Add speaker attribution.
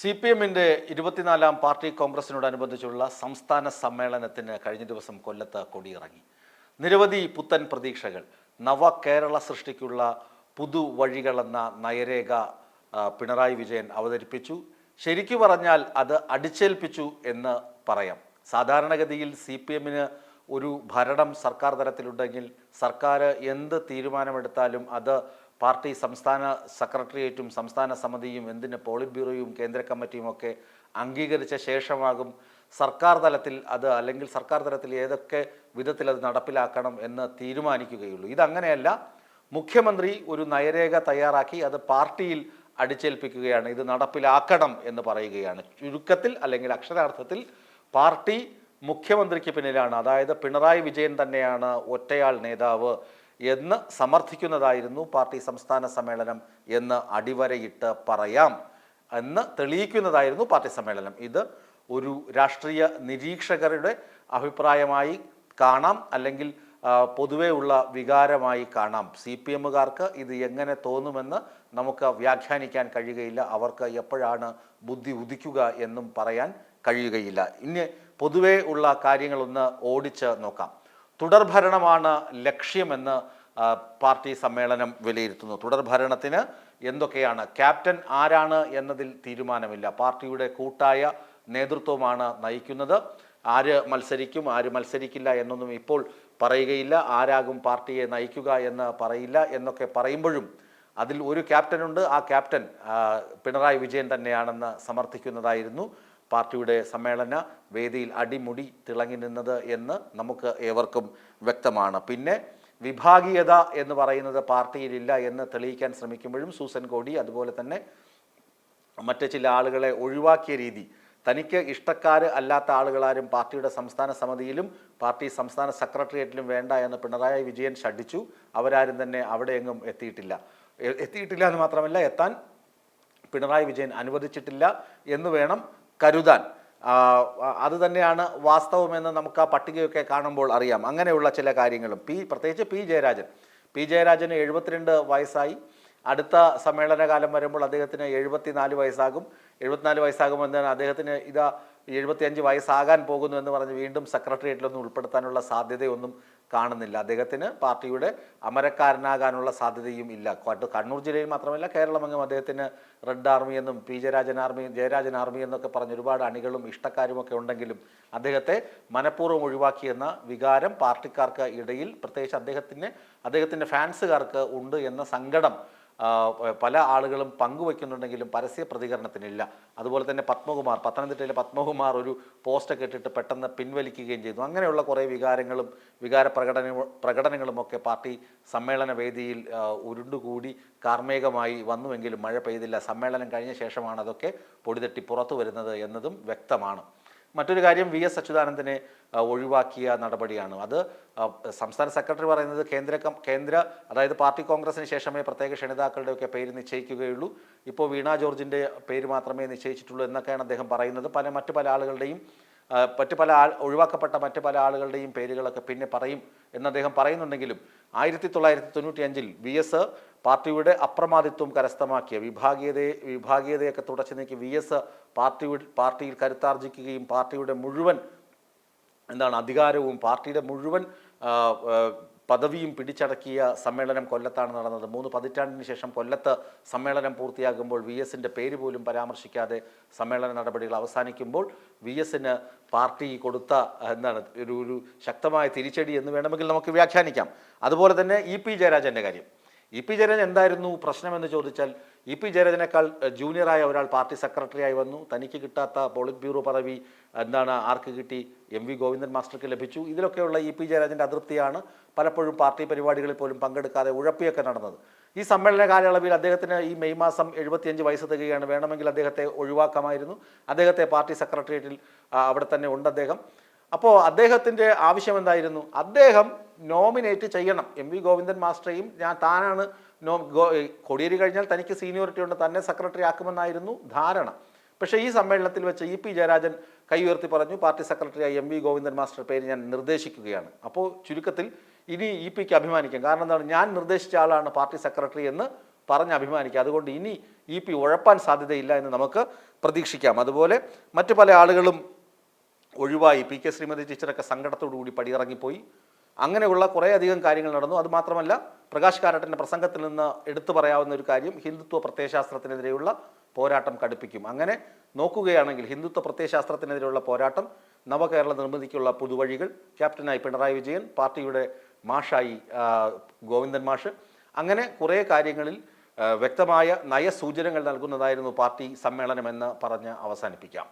Speaker 1: C P എമ്മിന്റെ ഇരുപത്തിനാലാം party കോൺഗ്രസിനോടനുബന്ധിച്ചുള്ള സംസ്ഥാന സമ്മേളനത്തിന് കഴിഞ്ഞ ദിവസം കൊല്ലത്ത് കൊടിയിറങ്ങി. നിരവധി പുത്തൻ പ്രതീക്ഷകൾ. നവ കേരള സൃഷ്ടിക്കുള്ള പുതുവഴികളെന്ന നയരേഖ പിണറായി വിജയൻ അവതരിപ്പിച്ചു. ശരിക്കു പറഞ്ഞാൽ അത് അടിച്ചേൽപ്പിച്ചു എന്ന് പറയാം. സാധാരണഗതിയിൽ സി പി എമ്മിന് ഒരു ഭരണം സർക്കാർ തലത്തിലുണ്ടെങ്കിൽ സർക്കാർ എന്ത് തീരുമാനമെടുത്താലും അത് പാർട്ടി സംസ്ഥാന സെക്രട്ടേറിയറ്റും സംസ്ഥാന സമിതിയും എന്തിന് പോളിറ്റ് ബ്യൂറോയും കേന്ദ്ര കമ്മിറ്റിയും ഒക്കെ അംഗീകരിച്ച ശേഷമാകും സർക്കാർ തലത്തിൽ അത് അല്ലെങ്കിൽ സർക്കാർ തലത്തിൽ ഏതൊക്കെ വിധത്തിൽ അത് നടപ്പിലാക്കണം എന്ന് തീരുമാനിക്കുകയുള്ളൂ. ഇതങ്ങനെയല്ല മുഖ്യമന്ത്രി ഒരു നയരേഖ തയ്യാറാക്കി അത് പാർട്ടിയിൽ അടിച്ചേൽപ്പിക്കുകയാണ്. ഇത് നടപ്പിലാക്കണം എന്ന് പറയുകയാണ്. ചുരുക്കത്തിൽ അല്ലെങ്കിൽ അക്ഷരാർത്ഥത്തിൽ പാർട്ടി മുഖ്യമന്ത്രിക്ക് പിന്നിലാണ്. അതായത് പിണറായി വിജയൻ തന്നെയാണ് ഒറ്റയാൾ നേതാവ്. എന്ന് സമർത്ഥിക്കുന്നതായിരുന്നു പാർട്ടി സംസ്ഥാന സമ്മേളനം എന്ന് അടിവരയിട്ട് പറയാം എന്ന് തെളിയിക്കുന്നതായിരുന്നു പാർട്ടി സമ്മേളനം. ഇത് ഒരു രാഷ്ട്രീയ നിരീക്ഷകരുടെ അഭിപ്രായമായി കാണാം അല്ലെങ്കിൽ പൊതുവെ ഉള്ള വികാരമായി കാണാം. സി പി എമ്മുകാർക്ക് ഇത് എങ്ങനെ തോന്നുമെന്ന് നമുക്ക് വ്യാഖ്യാനിക്കാൻ കഴിയുകയില്ല. അവർക്ക് എപ്പോഴാണ് ബുദ്ധി ഉദിക്കുക എന്നും പറയാൻ കഴിയുകയില്ല. ഇനി പൊതുവേ ഉള്ള കാര്യങ്ങളൊന്ന് ഓടിച്ച് നോക്കാം. തുടർഭരണമാണ് ലക്ഷ്യമെന്ന് പാർട്ടി സമ്മേളനം വിലയിരുത്തുന്നു. തുടർഭരണത്തിന് എന്തൊക്കെയാണ്? ക്യാപ്റ്റൻ ആരാണ് എന്നതിൽ തീരുമാനമില്ല. പാർട്ടിയുടെ കൂട്ടായ നേതൃത്വമാണ് നയിക്കുന്നത്. ആര് മത്സരിക്കും ആര് മത്സരിക്കില്ല എന്നൊന്നും ഇപ്പോൾ പറയുകയില്ല. ആരാകും പാർട്ടിയെ നയിക്കുക എന്ന് പറയില്ല എന്നൊക്കെ പറയുമ്പോഴും അതിൽ ഒരു ക്യാപ്റ്റനുണ്ട്. ആ ക്യാപ്റ്റൻ പിണറായി വിജയൻ തന്നെയാണെന്ന് സമർത്ഥിക്കുന്നതായിരുന്നു. പാർട്ടിയുടെ സമ്മേളന വേദിയിൽ അടിമുടി തിളങ്ങി നിന്നത് എന്ന് നമുക്ക് ഏവർക്കും വ്യക്തമാണ്. പിന്നെ വിഭാഗീയത എന്ന് പറയുന്നത് പാർട്ടിയിലില്ല എന്ന് തെളിയിക്കാൻ ശ്രമിക്കുമ്പോഴും സൂസൻ കോടി അതുപോലെ തന്നെ മറ്റ് ചില ആളുകളെ ഒഴിവാക്കിയ രീതി തനിക്ക് ഇഷ്ടക്കാർ അല്ലാത്ത ആളുകളാരും പാർട്ടിയുടെ സംസ്ഥാന സമിതിയിലും പാർട്ടി സംസ്ഥാന സെക്രട്ടേറിയറ്റിലും വേണ്ട എന്ന് പിണറായി വിജയൻ ഷഡിച്ചു അവരാരും തന്നെ അവിടെ എങ്ങും എത്തിയിട്ടില്ല എത്തിയിട്ടില്ല എന്ന് മാത്രമല്ല എത്താൻ പിണറായി വിജയൻ അനുവദിച്ചിട്ടില്ല എന്ന് വേണം കരുതാൻ. അത് തന്നെയാണ് വാസ്തവമെന്ന് നമുക്ക് ആ പട്ടികയൊക്കെ കാണുമ്പോൾ അറിയാം. അങ്ങനെയുള്ള ചില കാര്യങ്ങളും. പി പ്രത്യേകിച്ച് പി ജയരാജൻ. പി ജയരാജന് എഴുപത്തിരണ്ട് വയസ്സായി. അടുത്ത സമ്മേളനകാലം വരുമ്പോൾ അദ്ദേഹത്തിന് എഴുപത്തിനാല് വയസ്സാകും. എഴുപത്തിനാല് എന്നാണ് അദ്ദേഹത്തിന് ഇതാ എഴുപത്തിയഞ്ച് വയസ്സാകാൻ പോകുന്നു എന്ന് പറഞ്ഞ് വീണ്ടും സെക്രട്ടേറിയറ്റിലൊന്നും ഉൾപ്പെടുത്താനുള്ള സാധ്യതയൊന്നും കാണുന്നില്ല. അദ്ദേഹത്തിന് പാർട്ടിയുടെ അമരക്കാരനാകാനുള്ള സാധ്യതയും ഇല്ല. കണ്ണൂർ- ജില്ലയിൽ മാത്രമല്ല കേരളമെങ്ങും അദ്ദേഹത്തിന് റെഡ് ആർമി എന്നും P Jayarajan army Jayarajan army എന്നൊക്കെ പറഞ്ഞ് ഒരുപാട് അണികളും ഇഷ്ടക്കാരുമൊക്കെ ഉണ്ടെങ്കിലും അദ്ദേഹത്തെ മനഃപൂർവം ഒഴിവാക്കിയെന്ന വികാരം പാർട്ടിക്കാർക്ക് ഇടയിൽ പ്രത്യേകിച്ച് അദ്ദേഹത്തിന് അദ്ദേഹത്തിന്റെ ഫാൻസുകാർക്ക് ഉണ്ട് എന്ന സങ്കടം പല ആളുകളും പങ്കുവയ്ക്കുന്നുണ്ടെങ്കിലും പരസ്യ പ്രതികരണത്തിനില്ല. അതുപോലെ തന്നെ പത്മകുമാർ പത്തനംതിട്ടയിലെ പത്മകുമാർ ഒരു പോസ്റ്റൊക്കെ ഇട്ടിട്ട് പെട്ടെന്ന് പിൻവലിക്കുകയും ചെയ്തു. അങ്ങനെയുള്ള കുറേ വികാരങ്ങളും വികാര പ്രകടന പ്രകടനങ്ങളുമൊക്കെ പാർട്ടി സമ്മേളന വേദിയിൽ ഉരുണ്ടുകൂടി കാർമേഘമായി വന്നുവെങ്കിലും മഴ പെയ്തില്ല. സമ്മേളനം കഴിഞ്ഞ ശേഷമാണ് അതൊക്കെ പൊടിതട്ടി പുറത്തു വരുന്നത് എന്നതും വ്യക്തമാണ്. മറ്റൊരു കാര്യം വി എസ് അച്യുതാനന്ദനെ ഒഴിവാക്കിയ നടപടിയാണ്. അത് സംസ്ഥാന സെക്രട്ടറി പറയുന്നത് കേന്ദ്ര കേന്ദ്ര അതായത് പാർട്ടി കോൺഗ്രസിന് ശേഷമേ പ്രത്യേക ക്ഷണിതാക്കളുടെയൊക്കെ പേര് നിശ്ചയിക്കുകയുള്ളൂ. ഇപ്പോൾ വീണ ജോർജിന്റെ പേര് മാത്രമേ നിശ്ചയിച്ചിട്ടുള്ളൂ എന്നൊക്കെയാണ് അദ്ദേഹം പറയുന്നത്. പല മറ്റു പല ആളുകളുടെയും മറ്റു പല ആൾ ഒഴിവാക്കപ്പെട്ട മറ്റു പല ആളുകളുടെയും പേരുകളൊക്കെ പിന്നെ പറയും എന്ന് അദ്ദേഹം പറയുന്നുണ്ടെങ്കിലും ആയിരത്തി തൊള്ളായിരത്തി തൊണ്ണൂറ്റി അഞ്ചിൽ വി എസ് പാർട്ടിയുടെ അപ്രമാദിത്വം കരസ്ഥമാക്കിയ വിഭാഗീയതയെ വിഭാഗീയതയൊക്കെ തുടച്ചു നീക്കി വി എസ് പാർട്ടിയുടെ പാർട്ടിയിൽ കരുത്താർജിക്കുകയും പാർട്ടിയുടെ മുഴുവൻ എന്താണ് അധികാരവും പാർട്ടിയുടെ മുഴുവൻ പദവിയും പിടിച്ചടക്കിയ സമ്മേളനം കൊല്ലത്താണ് നടന്നത്. മൂന്ന് പതിറ്റാണ്ടിന് ശേഷം കൊല്ലത്ത് സമ്മേളനം പൂർത്തിയാകുമ്പോൾ വി എസിന്റെ പേര് പോലും പരാമർശിക്കാതെ സമ്മേളന നടപടികൾ അവസാനിക്കുമ്പോൾ വി എസിന് പാർട്ടി കൊടുത്ത എന്താണ് ഒരു ഒരു ശക്തമായ തിരിച്ചടി എന്ന് വേണമെങ്കിൽ നമുക്ക് വ്യാഖ്യാനിക്കാം. അതുപോലെ തന്നെ ഇ പി ജയരാജന്റെ കാര്യം. ഇ പി ജയരാജൻ എന്തായിരുന്നു പ്രശ്നമെന്ന് ചോദിച്ചാൽ ഇ പി ജയരാജനേക്കാൾ ജൂനിയറായ ഒരാൾ പാർട്ടി സെക്രട്ടറിയായി വന്നു. തനിക്ക് കിട്ടാത്ത പോളിറ്റ് ബ്യൂറോ പദവി എന്താണ് ആർക്ക് കിട്ടി? എം വി ഗോവിന്ദൻ മാസ്റ്റർക്ക് ലഭിച്ചു. ഇതിലൊക്കെയുള്ള ഇ പി ജയരാജന്റെ അതൃപ്തിയാണ് പലപ്പോഴും പാർട്ടി പരിപാടികളിൽ പോലും പങ്കെടുക്കാതെ ഉഴപ്പിയൊക്കെ നടന്നത്. ഈ സമ്മേളന കാലയളവിൽ അദ്ദേഹത്തിന് ഈ മെയ് മാസം എഴുപത്തിയഞ്ച് വയസ്സ് തികയാണ്. വേണമെങ്കിൽ അദ്ദേഹത്തെ ഒഴിവാക്കാമായിരുന്നു. അദ്ദേഹത്തെ പാർട്ടി സെക്രട്ടേറിയറ്റിൽ അവിടെ തന്നെ ഉണ്ട് അദ്ദേഹം. അപ്പോൾ അദ്ദേഹത്തിന്റെ ആവശ്യം എന്തായിരുന്നു? അദ്ദേഹം നോമിനേറ്റ് ചെയ്യണം. എം വി ഗോവിന്ദൻ മാസ്റ്ററെയും ഞാൻ താനാണ് നോ കൊടിയേരി കഴിഞ്ഞാൽ തനിക്ക് സീനിയോറിറ്റി ഉണ്ട് തന്നെ സെക്രട്ടറി ആക്കുമെന്നായിരുന്നു ധാരണ. പക്ഷേ ഈ സമ്മേളനത്തിൽ വെച്ച് ഇ പി ജയരാജൻ കൈ ഉയർത്തി പറഞ്ഞു പാർട്ടി സെക്രട്ടറിയായി എം വി ഗോവിന്ദൻ മാസ്റ്റർ പേര് ഞാൻ നിർദ്ദേശിക്കുകയാണ്. അപ്പോൾ ചുരുക്കത്തിൽ ഇനി ഇ പിക്ക് അഭിമാനിക്കാം. കാരണം എന്താണ്? ഞാൻ നിർദ്ദേശിച്ച ആളാണ് പാർട്ടി സെക്രട്ടറി എന്ന് പറഞ്ഞ് അഭിമാനിക്കുക അതുകൊണ്ട് ഇനി ഇ പി ഉഴപ്പാൻ സാധ്യതയില്ല എന്ന് നമുക്ക് പ്രതീക്ഷിക്കാം. അതുപോലെ മറ്റു പല ആളുകളും ഒഴിവായി. പി കെ ശ്രീമതി ടീച്ചറൊക്കെ സങ്കടത്തോടു കൂടി പടിയിറങ്ങിപ്പോയി. അങ്ങനെയുള്ള കുറേയധികം കാര്യങ്ങൾ നടന്നു. അതുമാത്രമല്ല പ്രകാശ് കാരാട്ടിന്റെ പ്രസംഗത്തിൽ നിന്ന് എടുത്തു പറയാവുന്ന ഒരു കാര്യം ഹിന്ദുത്വ പ്രത്യയശാസ്ത്രത്തിനെതിരെയുള്ള പോരാട്ടം കടുപ്പിക്കും. അങ്ങനെ നോക്കുകയാണെങ്കിൽ ഹിന്ദുത്വ പ്രത്യയശാസ്ത്രത്തിനെതിരെയുള്ള പോരാട്ടം നവകേരള നിർമ്മിതിക്കുള്ള പുതുവഴികൾ ക്യാപ്റ്റനായി പിണറായി വിജയൻ പാർട്ടിയുടെ മാഷായി ഗോവിന്ദൻ മാഷ് അങ്ങനെ കുറേ കാര്യങ്ങളിൽ വ്യക്തമായ നയസൂചനകൾ നൽകുന്നതായിരുന്നു പാർട്ടി സമ്മേളനമെന്ന് പറഞ്ഞ് അവസാനിപ്പിക്കാം.